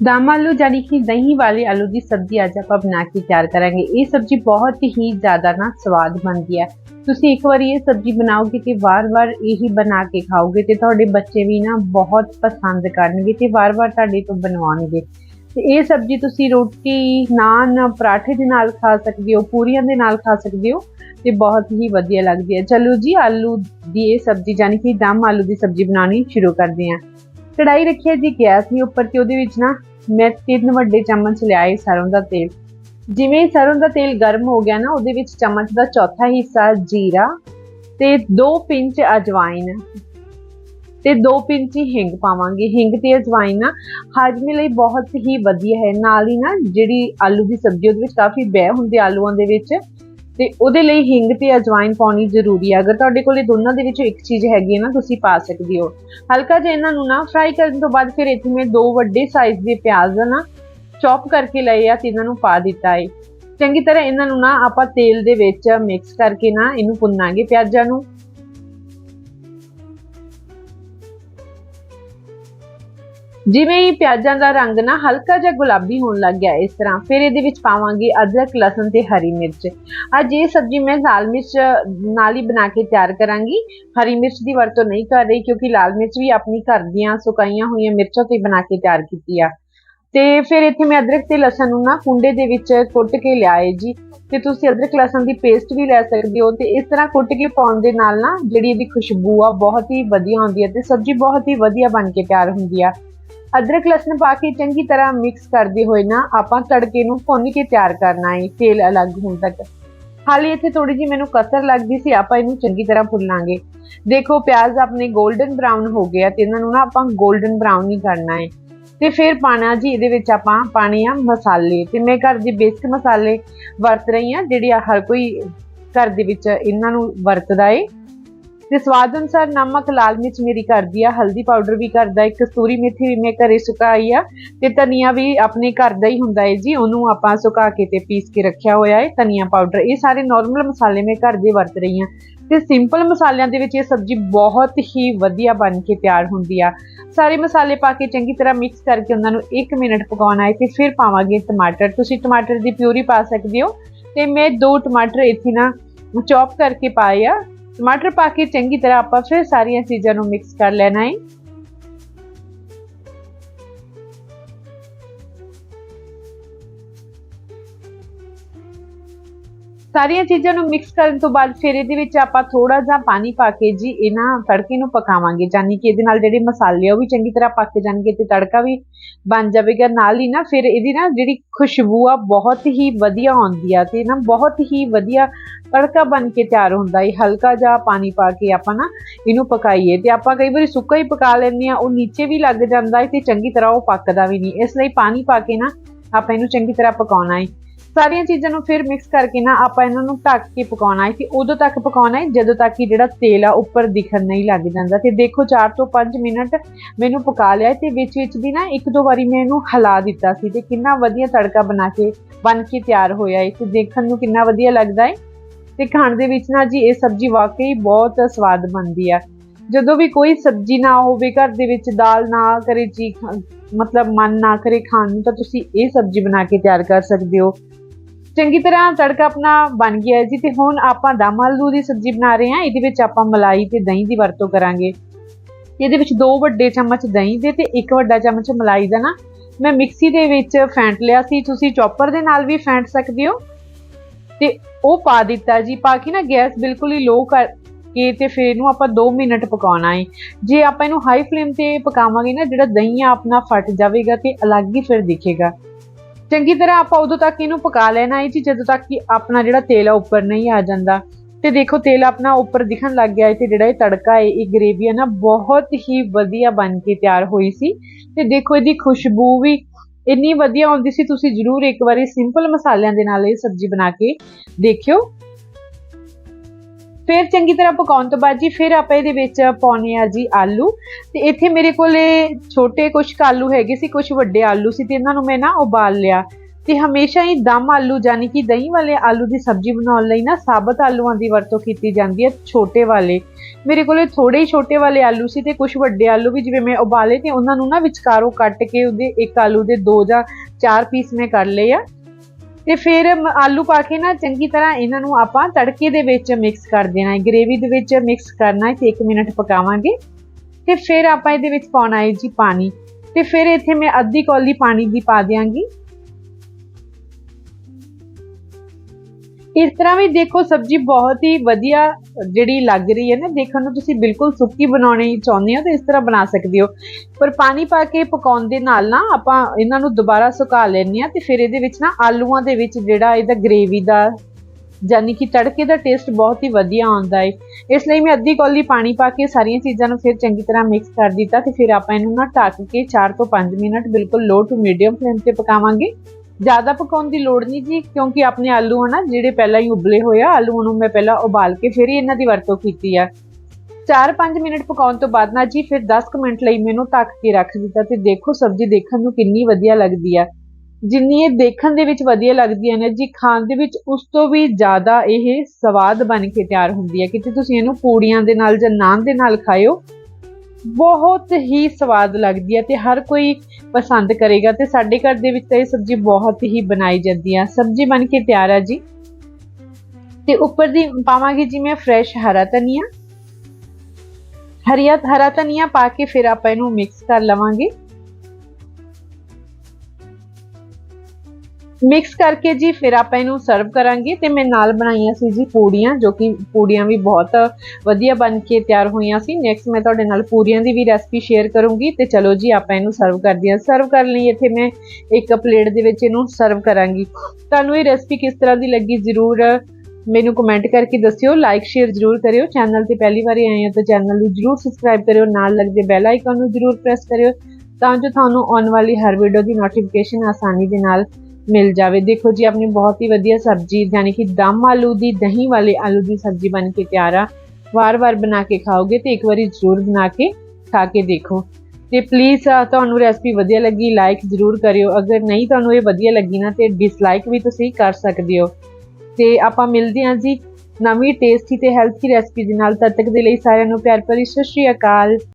ਦਮ ਆਲੂ ਜਾਨੀ ਕਿ ਦਹੀਂ ਵਾਲੇ ਆਲੂ ਦੀ ਸਬਜ਼ੀ ਅੱਜ ਆਪਾਂ ਬਣਾ ਕੇ ਤਿਆਰ ਕਰਾਂਗੇ। ਇਹ ਸਬਜ਼ੀ ਬਹੁਤ ਹੀ ਜ਼ਿਆਦਾ ਨਾ ਸਵਾਦ ਬਣਦੀ ਹੈ। ਤੁਸੀਂ ਇੱਕ ਵਾਰੀ ਇਹ ਸਬਜ਼ੀ ਬਣਾਓਗੇ ਤੇ ਵਾਰ-ਵਾਰ ਇਹੀ ਬਣਾ ਕੇ ਖਾਓਗੇ ਤੇ ਤੁਹਾਡੇ ਬੱਚੇ ਵੀ ਨਾ ਬਹੁਤ ਪਸੰਦ ਕਰਨਗੇ ਤੇ ਵਾਰ-ਵਾਰ ਤੁਹਾਡੇ ਤੋਂ ਬਣਵਾਉਣਗੇ। ਤੇ ਇਹ ਸਬਜ਼ੀ ਤੁਸੀਂ ਰੋਟੀ ਨਾਨ, ਪਰਾਠੇ ਦੇ ਨਾਲ ਖਾ ਸਕਦੇ ਹੋ, ਪੂਰੀਆਂ ਦੇ ਨਾਲ ਖਾ ਸਕਦੇ ਹੋ ਤੇ ਬਹੁਤ ਹੀ ਵਧੀਆ ਲੱਗਦੀ ਹੈ। ਚਲੋ ਜੀ, ਆਲੂ ਦੀ ਇਹ ਸਬਜ਼ੀ ਜਾਨੀ ਕਿ ਦਮ ਆਲੂ ਦੀ ਸਬਜ਼ੀ ਬਣਾਉਣੀ ਸ਼ੁਰੂ ਕਰਦੇ ਹਾਂ। ਕੜਾਈ ਰੱਖੀ ਜੀ ਗੈਸ ਦੇ ਉੱਪਰ ਤੇ ਉਹਦੇ ਵਿੱਚ ਨਾ ਮੈਂ ਤਿੰਨ ਵੱਡੇ ਚਮਚ ਲਿਆਏ ਸਰੋਂ ਦਾ ਤੇਲ। ਜਿਵੇਂ ਸਰੋਂ ਦਾ ਤੇਲ ਗਰਮ ਹੋ ਗਿਆ ਨਾ, ਉਹਦੇ ਵਿੱਚ ਚਮਚ ਦਾ ਚੌਥਾ ਹਿੱਸਾ ਜੀਰਾ ਤੇ 2 ਪਿੰਚ ਅਜਵਾਇਨ ਤੇ 2 ਪਿੰਚ ਹੀ ਹਿੰਗ ਪਾਵਾਂਗੇ। ਹਿੰਗ ਤੇ ਅਜਵਾਇਨ ਨਾ ਹਾਜ਼ਮੇ ਲਈ ਬਹੁਤ ਹੀ ਵਧੀਆ ਹੈ। ਨਾਲ ਹੀ ਨਾ ਜਿਹੜੀ ਆਲੂ ਦੀ ਸਬਜ਼ੀ, ਉਹਦੇ ਵਿੱਚ ਕਾਫੀ ਬਹਿ ਹੁੰਦੀ ਆਲੂਆਂ ਦੇ ਵਿੱਚ ਤੇ ਉਹਦੇ ਲਈ ਹਿੰਗ ਤੇ ਅਜਵਾਇਨ ਪਾਉਣੀ ਜ਼ਰੂਰੀ ਹੈ ਅਗਰ ਤੁਹਾਡੇ ਕੋਲੇ ਦੋਨਾਂ ਦੇ ਵਿੱਚੋਂ ਇੱਕ ਚੀਜ਼ ਹੈਗੀ ਹੈ ਨਾ, ਤੁਸੀਂ ਪਾ ਸਕਦੇ ਹੋ। ਹਲਕਾ ਜਿਹਾ ਇਹਨਾਂ ਨੂੰ ਨਾ ਫਰਾਈ ਕਰਨ ਤੋਂ ਬਾਅਦ ਫਿਰ ਇੱਥੇ ਮੈਂ ਦੋ ਵੱਡੇ ਸਾਈਜ਼ ਦੇ ਪਿਆਜ਼ ਨਾ ਚੌਪ ਕਰਕੇ ਲਏ ਆ ਤੇ ਇਹਨਾਂ ਨੂੰ ਪਾ ਦਿੱਤਾ ਹੈ ਚੰਗੀ ਤਰ੍ਹਾਂ ਇਹਨਾਂ ਨੂੰ ਨਾ ਆਪਾਂ ਤੇਲ ਦੇ ਵਿੱਚ ਮਿਕਸ ਕਰਕੇ ਨਾ ਇਹਨੂੰ ਭੁੰਨਾਂਗੇ ਪਿਆਜ਼ਾਂ ਨੂੰ। ਜਿਵੇਂ ਹੀ ਪਿਆਜ਼ਾਂ ਦਾ ਰੰਗ ਨਾ ਹਲਕਾ ਜਿਹਾ ਗੁਲਾਬੀ ਹੋਣ ਲੱਗ ਗਿਆ ਇਸ ਤਰ੍ਹਾਂ, ਫਿਰ ਇਹਦੇ ਵਿੱਚ ਪਾਵਾਂਗੇ ਅਦਰਕ, ਲਸਣ ਤੇ ਹਰੀ ਮਿਰਚ। ਅੱਜ ਇਹ ਸਬਜ਼ੀ ਮੈਂ ਲਾਲ ਮਿਰਚ ਨਾਲ ਹੀ ਬਣਾ ਕੇ ਤਿਆਰ ਕਰਾਂਗੀ। ਹਰੀ ਮਿਰਚ ਦੀ ਵਰਤੋਂ ਨਹੀਂ ਕਰ ਰਹੀ ਕਿਉਂਕਿ ਲਾਲ ਮਿਰਚ ਵੀ ਆਪਣੀ ਘਰ ਦੀਆਂ ਸੁਕਾਈਆਂ ਹੋਈਆਂ ਮਿਰਚਾਂ ਤੋਂ ਬਣਾ ਕੇ ਤਿਆਰ ਕੀਤੀ ਆ। ਤੇ ਫਿਰ ਇੱਥੇ ਮੈਂ ਅਦਰਕ ਤੇ ਲਸਣ ਨੂੰ ਨਾ ਕੁੰਡੇ ਦੇ ਵਿੱਚ ਕੁੱਟ ਕੇ ਲਿਆਏ ਜੀ। ਤੇ ਤੁਸੀਂ ਅਦਰਕ, ਲਸਣ ਦੀ ਪੇਸਟ ਵੀ ਲੈ ਸਕਦੇ ਹੋ ਤੇ ਇਸ ਤਰ੍ਹਾਂ ਕੁੱਟ ਕੇ ਪਾਉਣ ਦੇ ਨਾਲ ਨਾ ਜਿਹੜੀ ਇਹਦੀ ਖੁਸ਼ਬੂ ਆ ਬਹੁਤ ਹੀ ਵਧੀਆ ਹੁੰਦੀ ਹੈ ਤੇ ਸਬਜ਼ੀ ਬਹੁਤ ਹੀ ਵਧੀਆ ਬਣ ਕੇ ਤਿਆਰ ਹੁੰਦੀ ਆ। ਅਦਰਕ, ਲਸਣ ਪਾ ਕੇ ਚੰਗੀ ਤਰ੍ਹਾਂ ਮਿਕਸ ਕਰਦੇ ਹੋਏ ਨਾ ਆਪਾਂ ਤੜਕੇ ਨੂੰ ਭੁੰਨ ਕੇ ਤਿਆਰ ਕਰਨਾ ਹੈ ਤੇਲ ਅਲੱਗ ਹੋਣ ਤੱਕ। ਹਾਲੇ ਇੱਥੇ ਥੋੜੀ ਜੀ ਮੈਨੂੰ ਕਸਰ ਲੱਗਦੀ ਸੀ, ਆਪਾਂ ਇਹਨੂੰ ਚੰਗੀ ਤਰ੍ਹਾਂ ਭੁੰਨਾਂਗੇ ਦੇਖੋ, ਪਿਆਜ਼ ਆਪਣੇ 골ਡਨ ਬ੍ਰਾਊਨ ਹੋ ਗਿਆ ਤੇ ਇਹਨਾਂ ਨੂੰ ਨਾ ਆਪਾਂ 골ਡਨ ਬ੍ਰਾਊਨ ਹੀ ਕਰਨਾ ਹੈ। ਤੇ ਫਿਰ ਪਾਣਾ ਜੀ, ਇਹਦੇ ਵਿੱਚ ਆਪਾਂ ਪਾਣੇ ਆ ਮਸਾਲੇ। ਤੇ ਮੈਂ ਘਰ ਦੇ ਬੇਸਿਕ ਮਸਾਲੇ ਵਰਤ ਰਹੀ ਆ ਜਿਹੜੇ ਹਰ ਕੋਈ ਘਰ ਦੇ ਵਿੱਚ ਇਹਨਾਂ ਨੂੰ ਵਰਤਦਾ ਏ। ਤੇ ਸਵਾਦ ਅਨੁਸਾਰ ਨਮਕ ਲਾਲ ਮਿਰਚ ਮੇਰੀ ਕਰਦੀ ਆ, ਹਲਦੀ ਪਾਊਡਰ ਵੀ ਕਰਦਾ ਇੱਕ ਕਸਤੂਰੀ ਮੇਥੀ ਵੀ ਮੈਂ ਘਰੇ ਸੁਕਾਈ ਆ ਤੇ ਧਨੀਆ ਵੀ ਆਪਣੇ ਘਰ ਦਾ ਹੀ ਹੁੰਦਾ ਹੈ ਜੀ, ਉਹਨੂੰ ਆਪਾਂ ਸੁਕਾ ਕੇ ਤੇ ਪੀਸ ਕੇ ਰੱਖਿਆ ਹੋਇਆ ਹੈ ਧਨੀਆ ਪਾਊਡਰ ਇਹ ਸਾਰੇ ਨਾਰਮਲ ਮਸਾਲੇ ਮੈਂ ਘਰ ਦੇ ਵਰਤ ਰਹੀ ਆ। ਤੇ ਸਿੰਪਲ ਮਸਾਲਿਆਂ ਦੇ ਵਿੱਚ ਇਹ ਸਬਜ਼ੀ ਬਹੁਤ ਹੀ ਵਧੀਆ ਬਣ ਕੇ ਤਿਆਰ ਹੁੰਦੀ ਆ। ਸਾਰੇ ਮਸਾਲੇ ਪਾ ਕੇ ਚੰਗੀ ਤਰ੍ਹਾਂ ਮਿਕਸ ਕਰਕੇ ਉਹਨਾਂ ਨੂੰ 1 ਮਿੰਟ ਪਕਾਉਣਾ ਹੈ ਤੇ ਫਿਰ ਪਾਵਾਂਗੇ ਟਮਾਟਰ। ਤੁਸੀਂ ਟਮਾਟਰ ਦੀ ਪਿਊਰੀ ਪਾ ਸਕਦੇ ਹੋ ਤੇ ਮੈਂ ਦੋ ਟਮਾਟਰ ਇੱਥੇ ਨਾ ਚੌਪ ਕਰਕੇ ਪਾਏ ਆ। ਟਮਾਟਰ ਪਾ ਕੇ ਚੰਗੀ ਤਰ੍ਹਾਂ ਆਪਾਂ ਫਿਰ ਸਾਰੀਆਂ ਚੀਜ਼ਾਂ ਨੂੰ ਮਿਕਸ ਕਰ ਲੈਣਾ ਹੈ। ਸਾਰੀਆਂ ਚੀਜ਼ਾਂ ਨੂੰ ਮਿਕਸ ਕਰਨ ਤੋਂ ਬਾਅਦ ਫਿਰ ਇਹਦੇ ਵਿੱਚ ਆਪਾਂ ਥੋੜਾ ਜਿਹਾ ਪਾਣੀ ਪਾ ਕੇ ਜੀ ਇਹਨਾਂ ਤੜਕੇ ਨੂੰ ਪਕਾਵਾਂਗੇ ਯਾਨੀ ਕਿ ਇਹਦੇ ਨਾਲ ਜਿਹੜੇ ਮਸਾਲੇ ਆ ਉਹ ਵੀ ਚੰਗੀ ਤਰ੍ਹਾਂ ਪੱਕ ਜਾਣਗੇ ਤੇ ਤੜਕਾ ਵੀ ਬਣ ਜਾਵੇਗਾ, ਨਾਲ ਹੀ ਨਾ ਫਿਰ ਇਹਦੀ ਨਾ ਜਿਹੜੀ ਖੁਸ਼ਬੂ ਆ ਬਹੁਤ ਹੀ ਵਧੀਆ ਆਉਂਦੀ ਆ ਤੇ ਨਾ ਬਹੁਤ ਹੀ ਵਧੀਆ ਤੜਕਾ ਬਣ ਕੇ ਤਿਆਰ ਹੁੰਦਾ ਹੈ। ਹਲਕਾ ਜਿਹਾ ਪਾਣੀ ਪਾ ਕੇ ਆਪਾਂ ਨਾ ਇਹਨੂੰ ਪਕਾਈਏ ਤੇ ਆਪਾਂ ਕਈ ਵਾਰੀ ਸੁੱਕਾ ਹੀ ਪਕਾ ਲੈਂਦੇ ਆ ਉਹ ਨੀਚੇ ਵੀ ਲੱਗ ਜਾਂਦਾ ਹੈ ਤੇ ਚੰਗੀ ਤਰ੍ਹਾਂ ਉਹ ਪੱਕਦਾ ਵੀ ਨਹੀਂ। ਇਸ ਲਈ ਪਾਣੀ ਪਾ ਕੇ ਨਾ ਆਪਾਂ ਇਹਨੂੰ ਚੰਗੀ ਤਰ੍ਹਾਂ ਪਕਾਉਣਾ ਹੈ ਸਾਰੀਆਂ ਚੀਜ਼ਾਂ ਨੂੰ ਫਿਰ ਮਿਕਸ ਕਰਕੇ ਨਾ ਆਪਾਂ ਇਹਨਾਂ ਨੂੰ ਢੱਕ ਕੇ ਪਕਾਉਣਾ ਹੈ ਤੇ ਉਦੋਂ ਤੱਕ ਪਕਾਉਣਾ ਹੈ ਜਦੋਂ ਤੱਕ ਕਿ ਜਿਹੜਾ ਤੇਲ ਆ ਉੱਪਰ ਦਿਖਣ ਨਹੀਂ ਲੱਗ ਜਾਂਦਾ। ਤੇ ਦੇਖੋ 4 ਤੋਂ 5 ਮਿੰਟ ਮੈਨੂੰ ਪਕਾ ਲਿਆ ਤੇ ਵਿੱਚ ਵਿੱਚ ਦੀ ਨਾ ਇੱਕ ਦੋ ਵਾਰੀ ਮੈਂ ਇਹਨੂੰ ਹਿਲਾ ਦਿੱਤਾ ਸੀ ਤੇ ਕਿੰਨਾ ਵਧੀਆ ਤੜਕਾ ਬਣਾ ਕੇ, ਬਣ ਕੇ ਤਿਆਰ ਹੋਇਆ ਹੈ ਤੇ ਦੇਖਣ ਨੂੰ ਕਿੰਨਾ ਵਧੀਆ ਲੱਗਦਾ ਹੈ ਤੇ ਖਾਣ ਦੇ ਵਿੱਚ ਨਾ ਜੀ ਇਹ ਸਬਜ਼ੀ ਵਾਕਈ ਬਹੁਤ ਸਵਾਦ ਬਣਦੀ ਆ। ਜਦੋਂ ਵੀ ਕੋਈ ਸਬਜ਼ੀ ਨਾ ਹੋਵੇ ਘਰ ਦੇ ਵਿੱਚ, ਦਾਲ ਨਾ ਕਰੇ ਜੀ ਮਤਲਬ ਮਨ ਨਾ ਕਰੇ ਖਾਣ ਨੂੰ, ਤਾਂ ਤੁਸੀਂ ਇਹ ਸਬਜ਼ੀ ਬਣਾ ਕੇ ਤਿਆਰ ਕਰ ਸਕਦੇ ਹੋ। ਚੰਗੀ ਤਰ੍ਹਾਂ ਤੜਕਾ ਆਪਣਾ ਬਣ ਗਿਆ ਹੈ ਜੀ ਤੇ ਹੁਣ ਆਪਾਂ ਦਮ ਆਲੂ ਦੀ ਸਬਜ਼ੀ ਬਣਾ ਰਹੇ ਹਾਂ। ਇਹਦੇ ਵਿੱਚ ਆਪਾਂ ਮਲਾਈ ਤੇ ਦਹੀਂ ਦੀ ਵਰਤੋਂ ਕਰਾਂਗੇ। ਇਹਦੇ ਵਿੱਚ ਦੋ ਵੱਡੇ ਚਮਚ ਦਹੀਂ ਦੇ ਤੇ ਇੱਕ ਵੱਡਾ ਚਮਚ ਮਲਾਈ ਦਾ ਨਾ। ਮੈਂ ਮਿਕਸੀ ਦੇ ਵਿੱਚ ਫੈਂਟ ਲਿਆ ਸੀ। ਤੁਸੀਂ ਚੌਪਰ ਦੇ ਨਾਲ ਵੀ ਫੈਂਟ ਸਕਦੇ ਹੋ। ਤੇ ਉਹ ਪਾ ਦਿੱਤਾ ਜੀ। ਪਾ ਕੇ ਨਾ ਗੈਸ ਬਿਲਕੁਲ ਹੀ ਲੋ ਕਰ ਕੇ ਤੇ ਫਿਰ ਇਹਨੂੰ ਆਪਾਂ 2 ਮਿੰਟ ਪਕਾਉਣਾ ਹੈ ਜੇ ਆਪਾਂ ਇਹਨੂੰ ਹਾਈ ਫਲੇਮ ਤੇ ਪਕਾਵਾਂਗੇ ਨਾ, ਜਿਹੜਾ ਦਹੀਂ ਆ ਆਪਣਾ ਫਟ ਜਾਵੇਗਾ ਤੇ ਅਲੱਗ ਹੀ ਫਿਰ ਦਿਖੇਗਾ। ਚੰਗੀ ਤਰ੍ਹਾਂ ਆਪਾਂ ਉਦੋਂ ਤੱਕ ਇਹਨੂੰ ਪਕਾ ਲੈਣਾ ਹੈ ਜੀ, ਜਦੋਂ ਤੱਕ ਕਿ ਆਪਣਾ ਜਿਹੜਾ ਤੇਲ ਆ ਉੱਪਰ ਨਹੀਂ ਆ ਜਾਂਦਾ। ਤੇ ਦੇਖੋ, ਤੇਲ ਆਪਣਾ ਉੱਪਰ ਦਿਖਣ ਲੱਗ ਗਿਆ ਹੈ ਤੇ ਜਿਹੜਾ ਇਹ ਤੜਕਾ ਹੈ ਇਹ ਗ੍ਰੇਵੀ ਹੈ ਨਾ, ਬਹੁਤ ਹੀ ਵਧੀਆ ਬਣ ਕੇ ਤਿਆਰ ਹੋਈ ਸੀ। ਤੇ ਦੇਖੋ, ਇਹਦੀ ਖੁਸ਼ਬੂ ਵੀ ਇੰਨੀ ਵਧੀਆ ਆਉਂਦੀ ਸੀ। ਤੁਸੀਂ ਜ਼ਰੂਰ ਇੱਕ ਵਾਰੀ ਸਿੰਪਲ ਮਸਾਲਿਆਂ ਦੇ ਨਾਲ ਇਹ ਸਬਜ਼ੀ ਬਣਾ ਕੇ ਦੇਖਿਓ। ਫਿਰ ਚੰਗੀ ਤਰ੍ਹਾਂ ਪਕਾਉਣ ਤੋਂ ਬਾਅਦ ਜੀ, ਫਿਰ ਆਪਾਂ ਇਹਦੇ ਵਿੱਚ ਪਾਉਣੇ ਆ ਜੀ ਆਲੂ। ਤੇ ਇੱਥੇ ਮੇਰੇ ਕੋਲੇ ਛੋਟੇ ਕੁਝ ਆਲੂ ਹੈਗੇ ਸੀ ਕੁਝ ਵੱਡੇ ਆਲੂ ਸੀ ਤੇ ਇਹਨਾਂ ਨੂੰ ਮੈਂ ਨਾ ਉਬਾਲ ਲਿਆ। ਤੇ ਹਮੇਸ਼ਾ ਹੀ ਦਮ ਆਲੂ ਯਾਨੀ ਕਿ ਦਹੀਂ ਵਾਲੇ ਆਲੂ ਦੀ ਸਬਜ਼ੀ ਬਣਾਉਣ ਲਈ ਨਾ ਸਾਬਤ ਆਲੂਆਂ ਦੀ ਵਰਤੋਂ ਕੀਤੀ ਜਾਂਦੀ ਹੈ, ਛੋਟੇ ਵਾਲੇ। ਮੇਰੇ ਕੋਲੇ ਥੋੜੇ ਹੀ ਛੋਟੇ ਵਾਲੇ ਆਲੂ ਸੀ ਤੇ ਕੁਝ ਵੱਡੇ ਆਲੂ ਵੀ ਜਿਵੇਂ ਮੈਂ ਉਬਾਲੇ ਤੇ ਉਹਨਾਂ ਨੂੰ ਨਾ ਵਿਚਕਾਰੋਂ ਕੱਟ ਕੇ ਉਹਦੇ ਇੱਕ ਆਲੂ ਦੇ ਦੋ ਜਾਂ ਚਾਰ ਪੀਸ ਮੈਂ ਕਰ ਲਏ ਆ। ਤੇ ਫਿਰ ਆਲੂ ਪਾ ਕੇ ਨਾ ਚੰਗੀ ਤਰ੍ਹਾਂ ਇਹਨਾਂ ਨੂੰ ਆਪਾਂ ਤੜਕੇ ਦੇ ਵਿੱਚ ਮਿਕਸ ਕਰ ਦੇਣਾ ਹੈ। ਗ੍ਰੇਵੀ ਦੇ ਵਿੱਚ ਮਿਕਸ ਕਰਨਾ ਹੈ ਤੇ 1 ਮਿੰਟ ਪਕਾਵਾਂਗੇ। ਤੇ ਫਿਰ ਆਪਾਂ ਇਹਦੇ ਵਿੱਚ ਪਾਉਣਾ ਹੈ ਜੀ ਪਾਣੀ। ਤੇ ਫਿਰ ਇੱਥੇ ਮੈਂ ਅੱਧੀ ਕੌਲੀ ਪਾਣੀ ਦੀ ਪਾ ਦਿਆਂਗੀ। ਇਸ ਤਰ੍ਹਾਂ ਵੀ ਦੇਖੋ ਸਬਜ਼ੀ ਬਹੁਤ ਹੀ ਵਧੀਆ ਜਿਹੜੀ ਲੱਗ ਰਹੀ ਹੈ ਨਾ, ਦੇਖਣ ਨੂੰ ਤੁਸੀਂ ਬਿਲਕੁਲ ਸੁੱਕੀ ਬਣਾਉਣੀ ਚਾਹੁੰਦੇ ਹੋ ਤਾਂ ਇਸ ਤਰ੍ਹਾਂ ਬਣਾ ਸਕਦੇ ਹੋ। ਪਰ ਪਾਣੀ ਪਾ ਕੇ ਪਕਾਉਣ ਦੇ ਨਾਲ ਨਾ ਆਪਾਂ ਇਹਨਾਂ ਨੂੰ ਦੁਬਾਰਾ ਸੁਕਾ ਲੈਂਦੇ ਆ ਤੇ ਫਿਰ ਇਹਦੇ ਵਿੱਚ ਨਾ ਆਲੂਆਂ ਦੇ ਵਿੱਚ ਜਿਹੜਾ ਇਹਦਾ ਗ੍ਰੇਵੀ ਦਾ ਯਾਨੀ ਕਿ ਤੜਕੇ ਦਾ ਟੇਸਟ ਬਹੁਤ ਹੀ ਵਧੀਆ ਆਉਂਦਾ ਹੈ। ਇਸ ਲਈ ਮੈਂ ਅੱਧੀ ਕੌਲੀ ਪਾਣੀ ਪਾ ਕੇ ਸਾਰੀਆਂ ਚੀਜ਼ਾਂ ਨੂੰ ਫਿਰ ਚੰਗੀ ਤਰ੍ਹਾਂ ਮਿਕਸ ਕਰ ਦਿੱਤਾ ਤੇ ਫਿਰ ਆਪਾਂ ਇਹਨੂੰ ਨਾ ਢੱਕ ਕੇ 4 ਤੋਂ 5 ਮਿੰਟ ਬਿਲਕੁਲ ਲੋ ਟੂ ਮੀਡੀਅਮ ਫਲੇਮ ਤੇ ਪਕਾਵਾਂਗੇ। ਜ਼ਿਆਦਾ ਪਕਾਉਣ ਦੀ ਲੋੜ ਨਹੀਂ ਜੀ, ਕਿਉਂਕਿ ਆਪਣੇ ਆਲੂ ਹਨ ਜਿਹੜੇ ਪਹਿਲਾਂ ਹੀ ਉਬਲੇ ਹੋਏ ਆ ਆਲੂਆਂ ਨੂੰ ਮੈਂ ਪਹਿਲਾਂ ਉਬਾਲ ਕੇ ਫਿਰ ਹੀ ਇਹਨਾਂ ਦੀ ਵਰਤੋਂ ਕੀਤੀ ਆ। 4-5 ਮਿੰਟ ਪਕਾਉਣ ਤੋਂ ਬਾਅਦ ਨਾ ਜੀ, ਫਿਰ 10 ਕੁ ਮਿੰਟ ਲਈ ਮੈਨੂੰ ਢੱਕ ਕੇ ਰੱਖ ਦਿੱਤਾ ਤੇ ਦੇਖੋ ਸਬਜ਼ੀ ਦੇਖਣ ਨੂੰ ਕਿੰਨੀ ਵਧੀਆ ਲੱਗਦੀ ਆ। ਜਿੰਨੀ ਇਹ ਦੇਖਣ ਦੇ ਵਿੱਚ ਵਧੀਆ ਲੱਗਦੀ ਹੈ ਨਾ ਜੀ, ਖਾਣ ਦੇ ਵਿੱਚ ਉਸ ਤੋਂ ਵੀ ਜ਼ਿਆਦਾ ਇਹ ਸਵਾਦ ਬਣ ਕੇ ਤਿਆਰ ਹੁੰਦੀ ਹੈ ਕਿਤੇ ਤੁਸੀਂ ਇਹਨੂੰ ਪੂੜੀਆਂ ਦੇ ਨਾਲ ਜਾਂ ਨਾਨ ਦੇ ਨਾਲ ਖਾਇਓ ਬਹੁਤ ਹੀ ਸਵਾਦ ਲੱਗਦੀ ਹੈ ਤੇ ਹਰ ਕੋਈ ਪਸੰਦ ਕਰੇਗਾ ਤੇ ਸਾਡੇ ਘਰ ਦੇ ਵਿੱਚ ਤਾਂ ਇਹ ਸਬਜ਼ੀ ਬਹੁਤ ਹੀ ਬਣਾਈ ਜਾਂਦੀ ਆ। ਸਬਜ਼ੀ ਬਣ ਕੇ ਤਿਆਰ ਆ ਜੀ। ਤੇ ਉੱਪਰ ਦੀ ਪਾਵਾਂਗੇ ਜੀ ਮੈਂ ਫਰੈਸ਼ ਹਰਾ ਧਨੀਆ। ਹਰੀਆ ਹਰਾ ਧਨੀਆ ਪਾ ਕੇ ਫਿਰ ਆਪਾਂ ਇਹਨੂੰ ਮਿਕਸ ਕਰ ਲਵਾਂਗੇ। ਮਿਕਸ ਕਰਕੇ ਜੀ ਫਿਰ ਆਪਾਂ ਇਹਨੂੰ ਸਰਵ ਕਰਾਂਗੇ ਤੇ ਮੈਂ ਨਾਲ ਬਣਾਈਆਂ ਸੀ ਜੀ ਪੂੜੀਆਂ, ਜੋ ਕਿ ਪੂੜੀਆਂ ਵੀ ਬਹੁਤ ਵਧੀਆ ਬਣ ਕੇ ਤਿਆਰ ਹੋਈਆਂ ਸੀ। ਨੈਕਸਟ ਮੈਂ ਤੁਹਾਡੇ ਨਾਲ ਪੂੜੀਆਂ ਦੀ ਵੀ ਰੈਸਪੀ ਸ਼ੇਅਰ ਕਰੂੰਗੀ ਤੇ ਚਲੋ ਜੀ ਆਪਾਂ ਇਹਨੂੰ ਸਰਵ ਕਰਦੇ ਹਾਂ। ਸਰਵ ਕਰਨ ਲਈ ਇੱਥੇ ਮੈਂ ਇੱਕ ਪਲੇਟ ਦੇ ਵਿੱਚ ਇਹਨੂੰ ਸਰਵ ਕਰਾਂਗੀ। ਤੁਹਾਨੂੰ ਇਹ ਰੈਸਪੀ ਕਿਸ ਤਰ੍ਹਾਂ ਦੀ ਲੱਗੀ ਜ਼ਰੂਰ ਮੈਨੂੰ ਕਮੈਂਟ ਕਰਕੇ ਦੱਸਿਓ। ਲਾਈਕ ਸ਼ੇਅਰ ਜ਼ਰੂਰ ਕਰਿਓ। ਚੈਨਲ ਤੇ ਪਹਿਲੀ ਵਾਰੀ ਆਏ ਹੋ ਤਾਂ ਚੈਨਲ ਨੂੰ ਜ਼ਰੂਰ ਸਬਸਕ੍ਰਾਈਬ ਕਰਿਓ। ਨਾਲ ਲੱਗਦੇ ਬੈਲ ਆਈਕਨ ਨੂੰ ਜ਼ਰੂਰ ਪ੍ਰੈਸ ਕਰਿਓ ਤਾਂ ਜੋ ਤੁਹਾਨੂੰ ਆਉਣ ਵਾਲੀ ਹਰ ਵੀਡੀਓ ਦੀ ਨੋਟੀਫਿਕੇਸ਼ਨ ਆਸਾਨੀ ਦੇ ਨਾਲ ਮਿਲ ਜਾਵੇ। ਦੇਖੋ ਜੀ, ਆਪਣੀ ਬਹੁਤ ਹੀ ਵਧੀਆ ਸਬਜ਼ੀ, ਯਾਨੀ ਕਿ ਦਮ ਆਲੂ ਦੀ, ਦਹੀਂ ਵਾਲੇ ਆਲੂ ਦੀ ਸਬਜ਼ੀ ਬਣ ਕੇ ਤਿਆਰ ਆ। ਵਾਰ-ਵਾਰ ਬਣਾ ਕੇ ਖਾਓਗੇ ਤੇ ਇੱਕ ਵਾਰੀ ਜ਼ਰੂਰ ਬਣਾ ਕੇ ਖਾ ਕੇ ਦੇਖੋ। ਤੇ ਪਲੀਜ਼ ਤੁਹਾਨੂੰ ਰੈਸਪੀ ਵਧੀਆ ਲੱਗੀ ਲਾਈਕ ਜ਼ਰੂਰ ਕਰਿਓ। ਅਗਰ ਨਹੀਂ ਤੁਹਾਨੂੰ ਇਹ ਵਧੀਆ ਲੱਗੀ ਨਾ ਤੇ ਡਿਸਲਾਈਕ ਵੀ ਤੁਸੀਂ ਕਰ ਸਕਦੇ ਹੋ। ਤੇ ਆਪਾਂ ਮਿਲਦੇ ਹਾਂ ਜੀ ਨਵੀਂ ਟੇਸਟੀ ਤੇ ਹੈਲਥੀ ਰੈਸਪੀ ਦੇ ਨਾਲ। ਤਦ ਤੱਕ ਦੇ ਲਈ ਸਾਰਿਆਂ ਨੂੰ ਪਿਆਰ ਭਰੀ, ਸਤਿ ਸ਼੍ਰੀ ਅਕਾਲ।